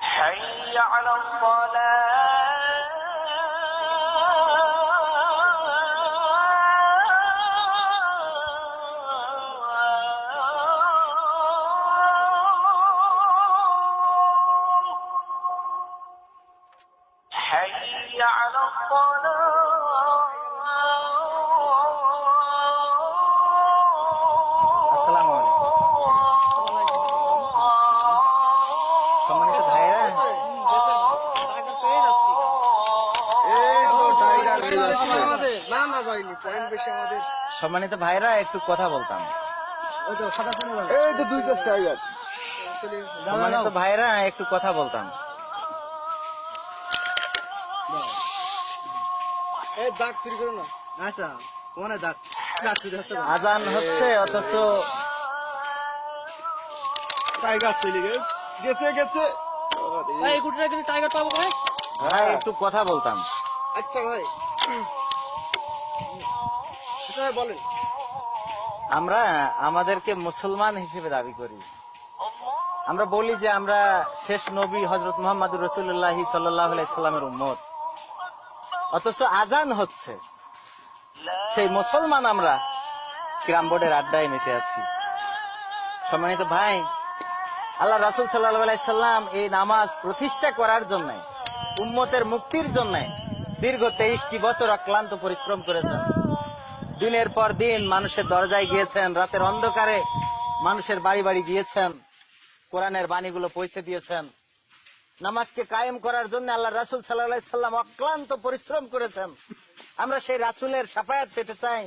حي على الصلاة. حي على الصلاة. السلام عليكم. সম্মানিত ভাইরা একটু কথা বলতাম। এই তো দুই গাছ। টাইগার সম্মানিত ভাইরা একটু কথা বলতাম। এই দাগ চুরি করো না। আচ্ছা আজান হচ্ছে অথচ টাইগার চলে গেছে। গেছে গেছে। এই গুটিটা কিন্তু টাইগার পাবো ভাই ভাই একটু কথা বলতাম। আচ্ছা আচ্ছা ভাই। আমরা আমাদেরকে মুসলমান হিসেবে দাবি করি। আমরা বলি যে আমরা শেষ নবী হজরত মোহাম্মদ রসুল্লাহ সাল্লামের উম্মত। অথচ আজান হচ্ছে। সেই মুসলমান আমরা ক্রাম বোর্ডের আড্ডায় মেতে আছি। সম্মানিত ভাই, আল্লাহ রাসুল সাল্লাহ সাল্লাম এই নামাজ প্রতিষ্ঠা করার জন্য, উম্মতের মুক্তির জন্য দীর্ঘ তেইশটি বছর অক্লান্ত পরিশ্রম করেছেন। দিনের পর দিন মানুষের দরজায় গিয়েছেন, রাতের অন্ধকারে মানুষের বাড়ি বাড়ি গিয়েছেন, কোরআনের বাণীগুলো পৌঁছে দিয়েছেন। নামাজকে কায়েম করার জন্য আল্লাহ রাসুল সাল্লাহ সাল্লাম অক্লান্ত পরিশ্রম করেছেন। আমরা সেই রাসুলের সাফায়াত পেতে চাই,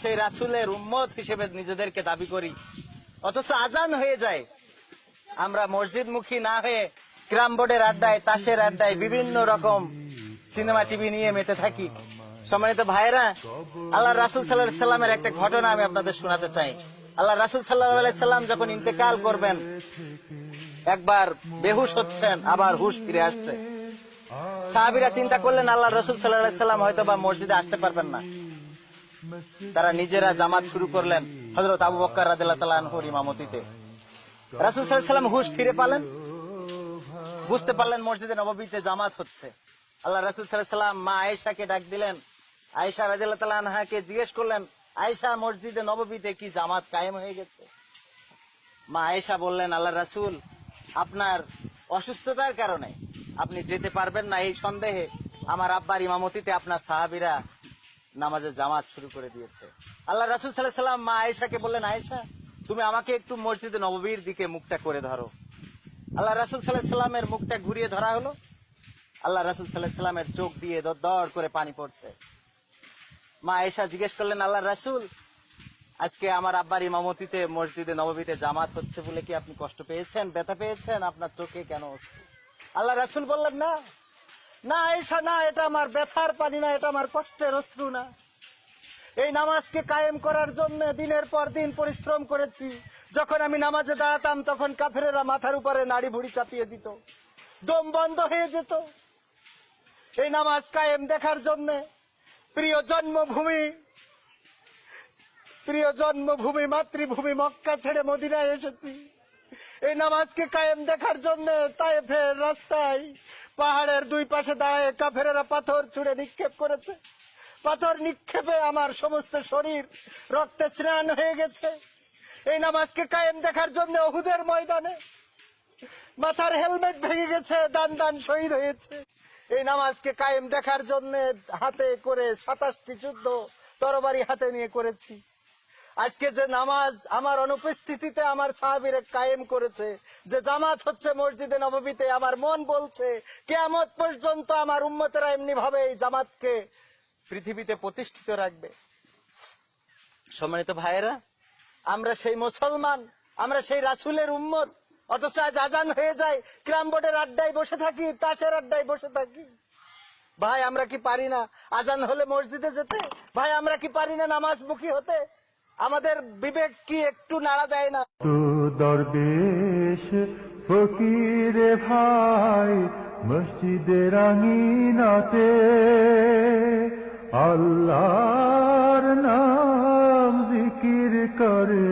সেই রাসুলের উম্মত হিসেবে নিজেদেরকে দাবি করি। অথচ আজান হয়ে যায়। আমরা মসজিদ মুখী না হয়ে গ্রাম বোর্ডের আড্ডায়, তাসের আড্ডায় বিভিন্ন রকম সিনেমা টিভি নিয়ে মেতে থাকি। সম্মানিত ভাইরা আল্লাহ রাসুল সাল্লাহ সাল্লামের একটা ঘটনা আমি আপনাদের শোনাতে চাই। আল্লাহ রাসুল সাল্লাহ সাল্লাম যখন ইন্তেকাল করবেন, একবার বেহুশ হচ্ছেন, আবার হুশ ফিরে আসছে। সাহাবিরা চিন্তা করলেন, আল্লাহ রসুল সাল্লাহ সাল্লাম হয়তো বা মসজিদে আসতে পারবেন না। তারা নিজেরা জামাত শুরু করলেন হজরত আবু বক্কর রাদিল্লাহ ইমামতিতে। রাসুল সাল্লাম হুশ ফিরে পালেন। বুঝতে পারলেন মসজিদে নববীতে জামাত হচ্ছে। আল্লাহ রাসুল সাল্লাম মা আয়েশাকে ডাক দিলেন। আয়েশা রাজিল্লাহ আনহাকে জিজ্ঞেস করলেন, আয়েশা, মসজিদে নববীতে কি জামাত কায়েম হয়ে গেছে? মা আয়েশা বললেন, আল্লাহ রাসুল, আপনার অসুস্থতার কারণে আপনি যেতে পারবেন না, এই সন্দেহে আমার আব্বার ইমামতিতে আপনার সাহাবিরা নামাজের জামাত শুরু করে দিয়েছে। আল্লাহ রাসুল সাল্লাম মা আয়েশাকে বললেন, আয়েশা, তুমি আমাকে একটু মসজিদে নববীর দিকে মুখটা করে ধরো। আল্লাহ রাসুল সাল্লাহ সাল্লামের মুখটা ঘুরিয়ে ধরা হলো। আল্লাহ রাসুল সাল্লাহ সাল্লামের চোখ দিয়ে দর করে পানি পড়ছে। মা আয়েশা জিজ্ঞেস করলেন আল্লাহ রাসুল, আজকে আমার আব্বার ইমামতিতে মসজিদে নববীতে জামাত হচ্ছে বলে কি আপনি কষ্ট পেয়েছেন, ব্যথা পেয়েছেন? আপনার চোখে কেন আল্লাহ রাসুল বললেন, না না আয়েশা, না, এটা আমার ব্যথার পানি না, এটা আমার কষ্টের অশ্রু না। এই নামাজকে কায়েম করার জন্য দিনের পর দিন পরিশ্রম করেছি। যখন আমি নামাজে দাঁড়াতাম, তখন কাফেরেরা মাথার উপরে নাড়ি ভুড়ি চাপিয়ে দিত। দম বন্ধ হয়ে যেত। এই নামাজ কায়েম দেখার জন্য প্রিয় জন্মভূমি প্রিয় জন্মভূমি, মাতৃভূমি মক্কা ছেড়ে মদিনায় এসেছি। এই নামাজকে কায়েম দেখার জন্য তাই ফের রাস্তায় পাহাড়ের দুই পাশে দাঁড়ায় কাফেরেরা পাথর ছুঁড়ে নিক্ষেপ করেছে। পাথর নিক্ষেপে আমার সমস্ত শরীর, রক্তে স্নান হয়ে গেছে। এই নামাজকে কায়েম দেখার জন্য অহুদের ময়দানে মাথার হেলমেট ভেঙে গেছে, দান দান শহীদ হয়েছে। এই নামাজকে কায়েম দেখার জন্য হাতে করে সাতাশটি যুদ্ধ তরবারি হাতে নিয়ে করেছি। আজকে যে নামাজ আমার অনুপস্থিতিতে আমার সাহাবিরে কায়েম করেছে, যে জামাত হচ্ছে মসজিদে নববীতে আমার মন বলছে, কেয়ামত পর্যন্ত আমার উম্মতেরা এমনি ভাবে এই জামাতকে পৃথিবীতে প্রতিষ্ঠিত রাখবে। সম্মানিত ভাইয়েরা, আমরা সেই মুসলমান, আমরা সেই রাসুলের উম্মত অথচ আজ আজান হয়ে যায় ক্রাম বোর্ডের আড্ডায় বসে থাকি, তাসের আড্ডায় বসে থাকি। ভাই, আমরা কি পারি না? আজান হলে মসজিদে যেতে? ভাই, আমরা কি পারি না নামাজ মুখী হতে? আমাদের বিবেক কি একটু নাড়া দেয় না? দরবেশ, ফকিরে ভাই মসজিদের আঙিনাতে আল্লাহর নাম জিকির করে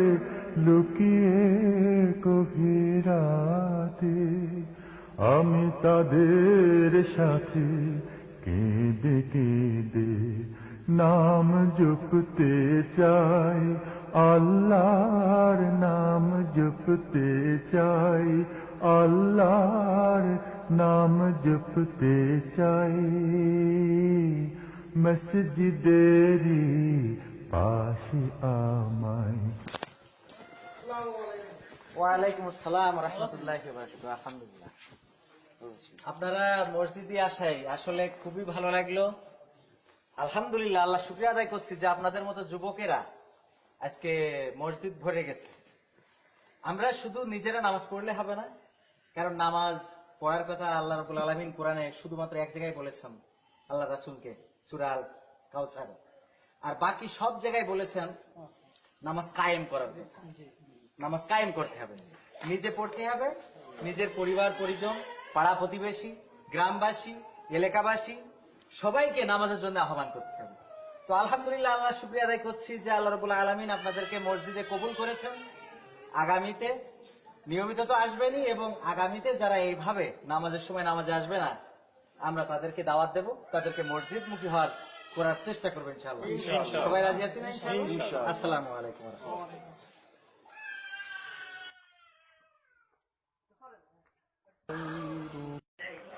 লুকিয়ে আমি তাদের সাথে কেঁদে কেঁদে নাম জপতে চাই, আল্লাহর নাম জপতে চাই, আল্লাহর নাম জপতে চাই। মসজিদেরি পাশে আমায় ওয়ালাইকুম আসসালাম রহমতুল্লাহ আলহামদুলিল্লাহ। আপনারা মসজিদে আসাই আসলে খুবই ভালো লাগল। আলহামদুলিল্লাহ আল্লাহ শুক্রিয়া আদায় করছি যে আপনাদের মতো যুবকেরা আজকে মসজিদ ভরে গেছে। আমরা শুধু নিজেরা নামাজ পড়লে হবে না কারণ নামাজ পড়ার কথা আল্লাহ রবুল আলমিন কোরআনে শুধুমাত্র এক জায়গায় বলেছেন আল্লাহ রাসুলকে সুরাল কাউসার আর বাকি সব জায়গায় বলেছেন নামাজ কায়েম করার নামাজ কায়েম করতে হবে। নিজে পড়তে হবে নিজের পরিবার পরিজন পাড়া প্রতিবেশী গ্রামবাসী এলাকাবাসী সবাইকে নামাজের জন্য আহ্বান করতে হবে। তো আলহামদুলিল্লাহ আল্লাহ শুক্রিয়া আদায় করছি যে আল্লাহ রবুল্লাহ আলমিন আপনাদেরকে মসজিদে কবুল করেছেন। আগামীতে নিয়মিত তো আসবেনই এবং আগামীতে যারা এইভাবে নামাজের সময় নামাজে আসবে না আমরা তাদেরকে দাওয়াত দেব। তাদেরকে মসজিদ মুখী হওয়ার করার চেষ্টা করবেন ইনশাআল্লাহ। সবাই রাজি আছেন ইনশাআল্লাহ। আসসালামু আলাইকুম ওয়া রাহমাতুল্লাহ।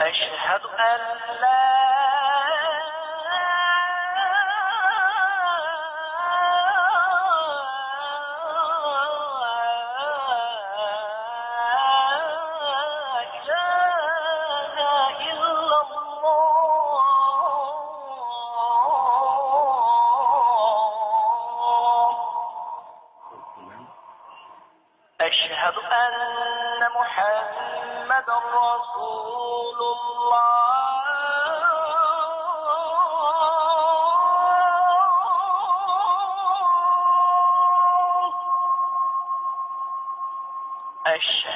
أشهد أن لا